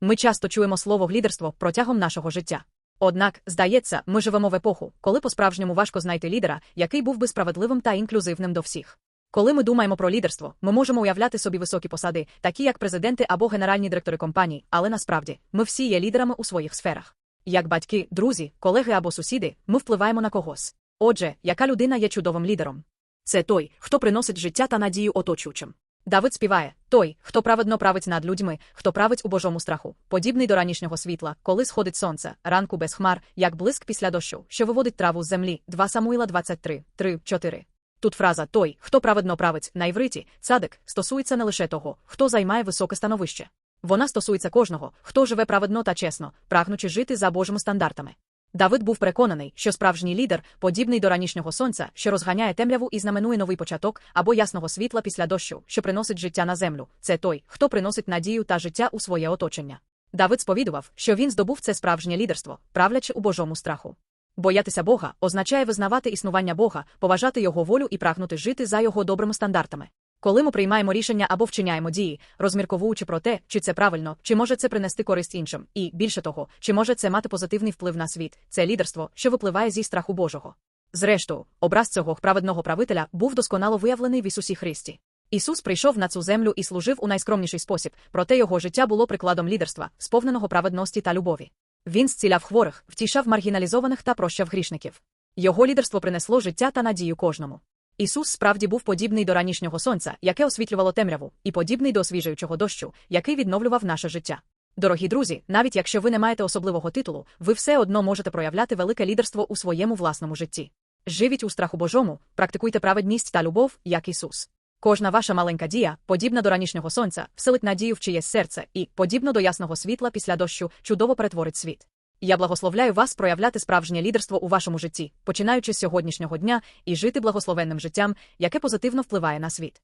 Ми часто чуємо слово лідерство протягом нашого життя. Однак, здається, ми живемо в епоху, коли по-справжньому важко знайти лідера, який був би справедливим та інклюзивним до всіх. Коли ми думаємо про лідерство, ми можемо уявляти собі високі посади, такі як президенти або генеральні директори компаній, але насправді ми всі є лідерами у своїх сферах. Як батьки, друзі, колеги або сусіди, ми впливаємо на когось. Отже, яка людина є чудовим лідером? Це той, хто приносить життя та надію оточуючим. Давид співає той, хто праведно править над людьми, хто править у Божому страху, подібний до ранішнього світла, коли сходить сонце, ранку без хмар, як блиск після дощу, що виводить траву з землі. 2 Самуїла 23, 3, 4. Тут фраза той, хто праведно править на івриті, цадик, стосується не лише того, хто займає високе становище. Вона стосується кожного, хто живе праведно та чесно, прагнучи жити за Божими стандартами. Давид був переконаний, що справжній лідер, подібний до ранішнього сонця, що розганяє темряву і знаменує новий початок, або ясного світла після дощу, що приносить життя на землю, це той, хто приносить надію та життя у своє оточення. Давид сповідував, що він здобув це справжнє лідерство, правлячи у Божому страху. Боятися Бога означає визнавати існування Бога, поважати його волю і прагнути жити за його добрими стандартами. Коли ми приймаємо рішення або вчиняємо дії, розмірковуючи про те, чи це правильно, чи може це принести користь іншим, і більше того, чи може це мати позитивний вплив на світ, це лідерство, що випливає зі страху Божого. Зрештою, образ цього праведного правителя був досконало виявлений в Ісусі Христі. Ісус прийшов на цю землю і служив у найскромніший спосіб, проте його життя було прикладом лідерства, сповненого праведності та любові. Він зціляв хворих, втішав маргіналізованих та прощав грішників. Його лідерство принесло життя та надію кожному. Ісус справді був подібний до ранішнього сонця, яке освітлювало темряву, і подібний до освіжуючого дощу, який відновлював наше життя. Дорогі друзі, навіть якщо ви не маєте особливого титулу, ви все одно можете проявляти велике лідерство у своєму власному житті. Живіть у страху Божому, практикуйте праведність та любов, як Ісус. Кожна ваша маленька дія, подібна до ранішнього сонця, вселить надію в чиєсь серце і, подібно до ясного світла після дощу, чудово перетворить світ. Я благословляю вас проявляти справжнє лідерство у вашому житті, починаючи з сьогоднішнього дня і жити благословенним життям, яке позитивно впливає на світ.